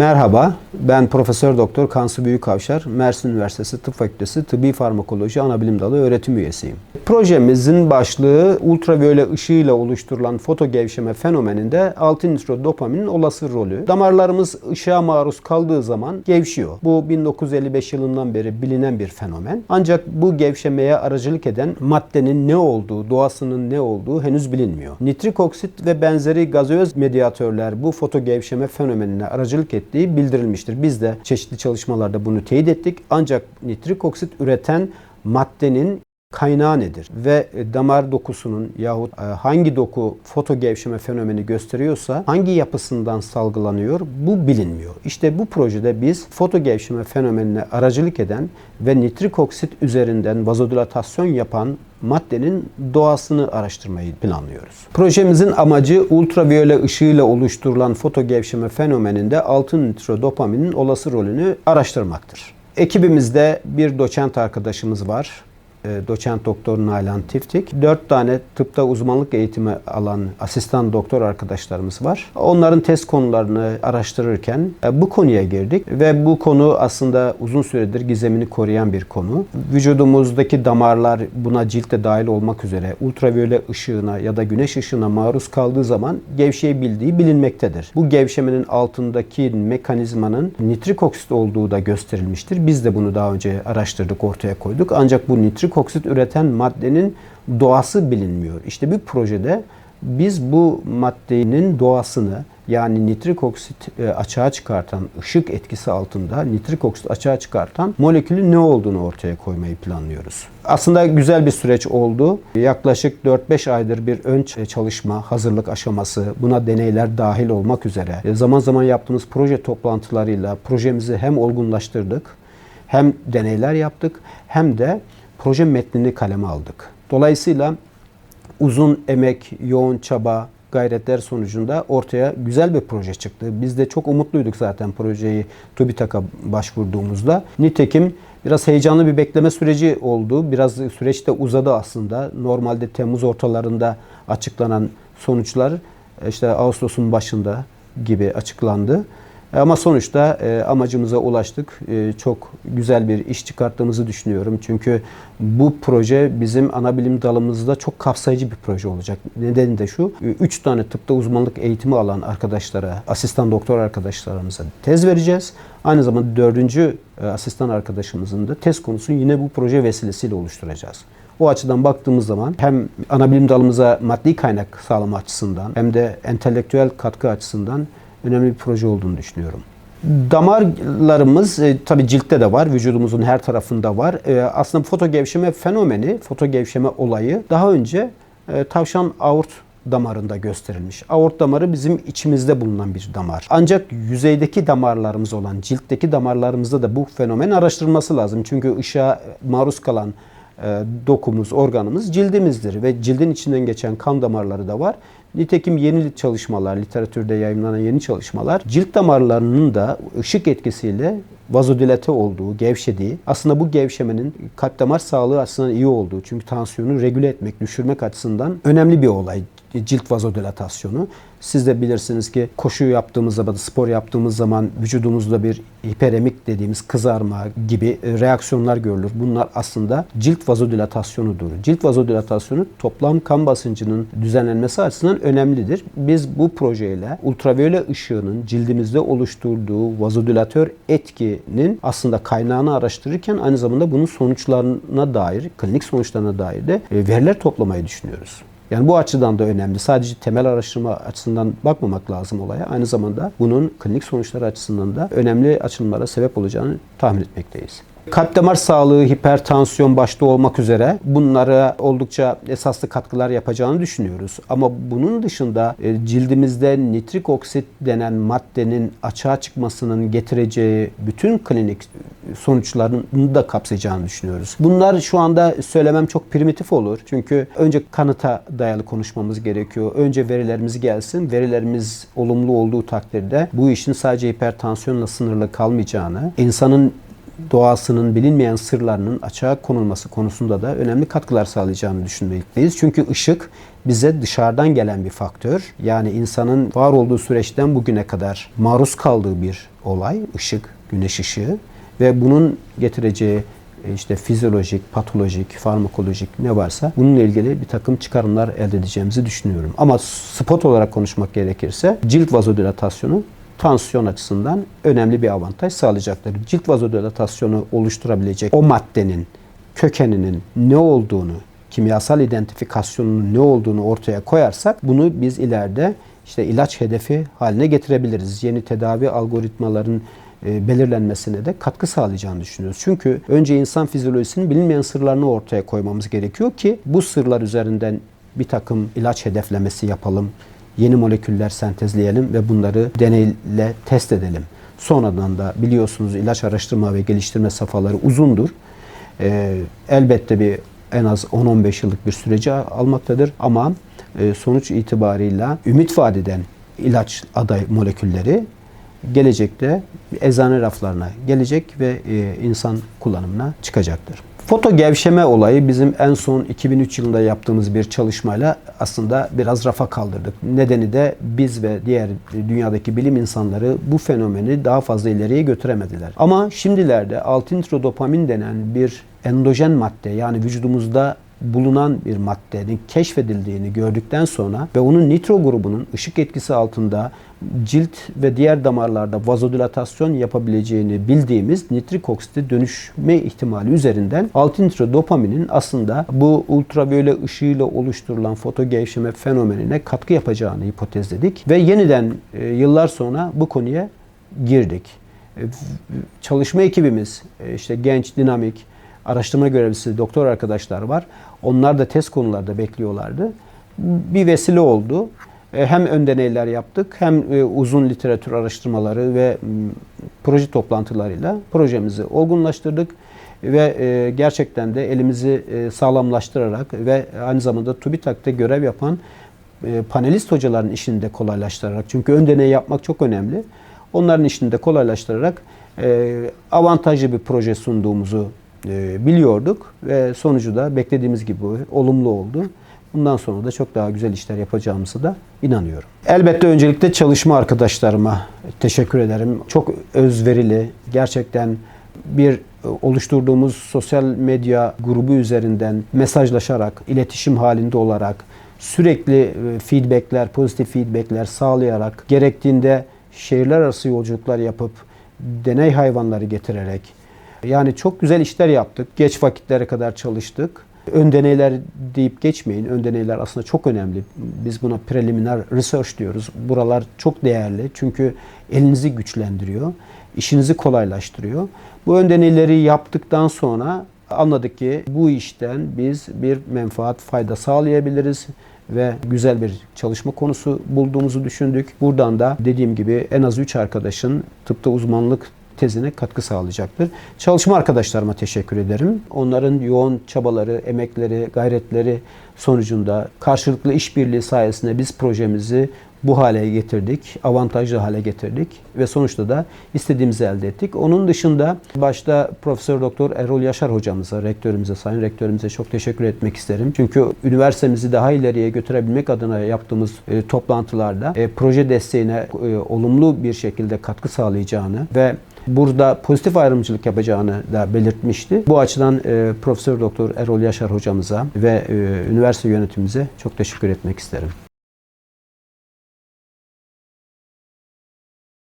Merhaba, ben Profesör Doktor Kansu Büyükavşar, Mersin Üniversitesi Tıp Fakültesi Tıbbi Farmakoloji Anabilim Dalı öğretim üyesiyim. Projemizin başlığı ultraviyole ışığıyla oluşturulan foto gevşeme fenomeninde 6 nitrodopaminin olası rolü. Damarlarımız ışığa maruz kaldığı zaman gevşiyor. Bu 1955 yılından beri bilinen bir fenomen. Ancak bu gevşemeye aracılık eden maddenin ne olduğu, doğasının ne olduğu henüz bilinmiyor. Nitrik oksit ve benzeri gazöz medyatörler bu foto gevşeme fenomenine aracılık ettiği bildirilmiştir. Biz de çeşitli çalışmalarda bunu teyit ettik. Ancak nitrik oksit üreten maddenin kaynağı nedir? Ve damar dokusunun yahut e, hangi doku foto gevşeme fenomeni gösteriyorsa hangi yapısından salgılanıyor bu bilinmiyor. İşte bu projede biz foto gevşeme fenomenine aracılık eden ve nitrik oksit üzerinden vazodilatasyon yapan maddenin doğasını araştırmayı planlıyoruz. Projemizin amacı ultraviyole ışığıyla oluşturulan foto gevşeme fenomeninde 6 nitrodopaminin olası rolünü araştırmaktır. Ekibimizde bir doçent arkadaşımız var doçent doktor Nalan Tiftik. Dört tane tıpta uzmanlık eğitimi alan asistan doktor arkadaşlarımız var. Onların test konularını araştırırken e, bu konuya girdik ve bu konu aslında uzun süredir gizemini koruyan bir konu. Vücudumuzdaki damarlar buna cilt de dahil olmak üzere ultraviyole ışığına ya da güneş ışığına maruz kaldığı zaman gevşeyebildiği bilinmektedir. Bu gevşemenin altındaki mekanizmanın nitrik oksit olduğu da gösterilmiştir. Biz de bunu daha önce araştırdık, ortaya koyduk. Ancak bu nitrik oksit üreten maddenin doğası bilinmiyor. İşte bir projede biz bu maddenin doğasını yani nitrik oksit e, açığa çıkartan, ışık etkisi altında nitrik oksit açığa çıkartan molekülün ne olduğunu ortaya koymayı planlıyoruz. Aslında güzel bir süreç oldu. Yaklaşık 4-5 aydır bir ön çalışma, hazırlık aşaması, buna deneyler dahil olmak üzere e, zaman zaman yaptığımız proje toplantılarıyla projemizi hem olgunlaştırdık, hem deneyler yaptık, hem de proje metnini kaleme aldık. Dolayısıyla uzun emek, yoğun çaba, gayretler sonucunda ortaya güzel bir proje çıktı. Biz de çok umutluyduk zaten projeyi TÜBİTAK'a başvurduğumuzda. Nitekim biraz heyecanlı bir bekleme süreci oldu. Biraz süreç de uzadı aslında. Normalde Temmuz ortalarında açıklanan sonuçlar işte Ağustos'un başında gibi açıklandı. Ama sonuçta e, amacımıza ulaştık. E, çok güzel bir iş çıkarttığımızı düşünüyorum. Çünkü bu proje bizim ana bilim dalımızda çok kapsayıcı bir proje olacak. Nedeni de şu. 3 tane tıpta uzmanlık eğitimi alan arkadaşlara, asistan doktor arkadaşlarımıza tez vereceğiz. Aynı zamanda dördüncü e, asistan arkadaşımızın da tez konusunu yine bu proje vesilesiyle oluşturacağız. O açıdan baktığımız zaman hem ana bilim dalımıza maddi kaynak sağlama açısından hem de entelektüel katkı açısından önemli bir proje olduğunu düşünüyorum. Damarlarımız e, tabi ciltte de var, vücudumuzun her tarafında var. E, aslında foto gevşeme fenomeni, foto gevşeme olayı daha önce e, tavşan aort damarında gösterilmiş. Aort damarı bizim içimizde bulunan bir damar. Ancak yüzeydeki damarlarımız olan ciltteki damarlarımızda da bu fenomen araştırılması lazım. Çünkü ışığa maruz kalan e, dokumuz, organımız cildimizdir ve cildin içinden geçen kan damarları da var. Nitekim yeni çalışmalar, literatürde yayınlanan yeni çalışmalar cilt damarlarının da ışık etkisiyle vazodilate olduğu, gevşediği, aslında bu gevşemenin kalp damar sağlığı açısından iyi olduğu, çünkü tansiyonu regüle etmek, düşürmek açısından önemli bir olay cilt vazodilatasyonu. Siz de bilirsiniz ki koşu yaptığımız zaman, spor yaptığımız zaman vücudumuzda bir hiperemik dediğimiz kızarma gibi reaksiyonlar görülür. Bunlar aslında cilt vazodilatasyonudur. Cilt vazodilatasyonu toplam kan basıncının düzenlenmesi açısından önemlidir. Biz bu projeyle ultraviyole ışığının cildimizde oluşturduğu vazodilatör etkinin aslında kaynağını araştırırken aynı zamanda bunun sonuçlarına dair, klinik sonuçlarına dair de e, veriler toplamayı düşünüyoruz. Yani bu açıdan da önemli. Sadece temel araştırma açısından bakmamak lazım olaya. Aynı zamanda bunun klinik sonuçları açısından da önemli açılımlara sebep olacağını tahmin etmekteyiz. Kalp damar sağlığı, hipertansiyon başta olmak üzere bunlara oldukça esaslı katkılar yapacağını düşünüyoruz. Ama bunun dışında e, cildimizde nitrik oksit denen maddenin açığa çıkmasının getireceği bütün klinik sonuçlarını da kapsayacağını düşünüyoruz. Bunlar şu anda söylemem çok primitif olur. Çünkü önce kanıta dayalı konuşmamız gerekiyor. Önce verilerimiz gelsin. Verilerimiz olumlu olduğu takdirde bu işin sadece hipertansiyonla sınırlı kalmayacağını, insanın doğasının bilinmeyen sırlarının açığa konulması konusunda da önemli katkılar sağlayacağını düşünmekteyiz. Çünkü ışık bize dışarıdan gelen bir faktör. Yani insanın var olduğu süreçten bugüne kadar maruz kaldığı bir olay, ışık, güneş ışığı ve bunun getireceği e, işte fizyolojik, patolojik, farmakolojik ne varsa bununla ilgili bir takım çıkarımlar elde edeceğimizi düşünüyorum. Ama spot olarak konuşmak gerekirse cilt vazodilatasyonu tansiyon açısından önemli bir avantaj sağlayacaktır. Cilt vazodilatasyonu oluşturabilecek o maddenin kökeninin ne olduğunu, kimyasal identifikasyonunun ne olduğunu ortaya koyarsak bunu biz ileride işte ilaç hedefi haline getirebiliriz. Yeni tedavi algoritmaların belirlenmesine de katkı sağlayacağını düşünüyoruz. Çünkü önce insan fizyolojisinin bilinmeyen sırlarını ortaya koymamız gerekiyor ki bu sırlar üzerinden bir takım ilaç hedeflemesi yapalım, yeni moleküller sentezleyelim ve bunları deneyle test edelim. Sonradan da biliyorsunuz ilaç araştırma ve geliştirme safhaları uzundur. Ee, elbette bir en az 10-15 yıllık bir süreci almaktadır ama e, sonuç itibarıyla ümit vadeden ilaç aday molekülleri gelecekte eczane raflarına gelecek ve e, insan kullanımına çıkacaktır. Foto gevşeme olayı bizim en son 2003 yılında yaptığımız bir çalışmayla aslında biraz rafa kaldırdık. Nedeni de biz ve diğer dünyadaki bilim insanları bu fenomeni daha fazla ileriye götüremediler. Ama şimdilerde altintrodopamin denen bir endojen madde yani vücudumuzda bulunan bir maddenin keşfedildiğini gördükten sonra ve onun nitro grubunun ışık etkisi altında cilt ve diğer damarlarda vazodilatasyon yapabileceğini bildiğimiz nitrik oksite dönüşme ihtimali üzerinden 6 nitro dopaminin aslında bu ultraviyole ışığıyla oluşturulan foto gevşeme fenomenine katkı yapacağını hipotezledik ve yeniden e, yıllar sonra bu konuya girdik. E, çalışma ekibimiz e, işte genç, dinamik, araştırma görevlisi doktor arkadaşlar var. Onlar da test konularda bekliyorlardı. Bir vesile oldu. E, hem ön deneyler yaptık hem e, uzun literatür araştırmaları ve proje toplantılarıyla projemizi olgunlaştırdık ve e, gerçekten de elimizi sağlamlaştırarak ve aynı zamanda TÜBİTAK'ta görev yapan panelist hocaların işini de kolaylaştırarak çünkü ön deney yapmak çok önemli. Onların işini de kolaylaştırarak avantajlı bir proje sunduğumuzu biliyorduk ve sonucu da beklediğimiz gibi olumlu oldu. Bundan sonra da çok daha güzel işler yapacağımızı da inanıyorum. Elbette öncelikle çalışma arkadaşlarıma teşekkür ederim. Çok özverili, gerçekten bir oluşturduğumuz sosyal medya grubu üzerinden mesajlaşarak, iletişim halinde olarak, sürekli e, feedbackler, pozitif feedbackler sağlayarak, gerektiğinde şehirler arası yolculuklar yapıp, deney hayvanları getirerek, yani çok güzel işler yaptık. Geç vakitlere kadar çalıştık. Ön deneyler deyip geçmeyin. Ön deneyler aslında çok önemli. Biz buna preliminar research diyoruz. Buralar çok değerli. Çünkü elinizi güçlendiriyor. işinizi kolaylaştırıyor. Bu ön deneyleri yaptıktan sonra anladık ki bu işten biz bir menfaat, fayda sağlayabiliriz ve güzel bir çalışma konusu bulduğumuzu düşündük. Buradan da dediğim gibi en az 3 arkadaşın tıpta uzmanlık tezine katkı sağlayacaktır. Çalışma arkadaşlarıma teşekkür ederim. Onların yoğun çabaları, emekleri, gayretleri sonucunda karşılıklı işbirliği sayesinde biz projemizi bu hale getirdik, avantajlı hale getirdik ve sonuçta da istediğimizi elde ettik. Onun dışında başta Profesör Doktor Erol Yaşar hocamıza, rektörümüze, sayın rektörümüze çok teşekkür etmek isterim. Çünkü üniversitemizi daha ileriye götürebilmek adına yaptığımız e, toplantılarda e, proje desteğine e, olumlu bir şekilde katkı sağlayacağını ve burada pozitif ayrımcılık yapacağını da belirtmişti. Bu açıdan e, Profesör Doktor Erol Yaşar hocamıza ve e, üniversite yönetimimize çok teşekkür etmek isterim.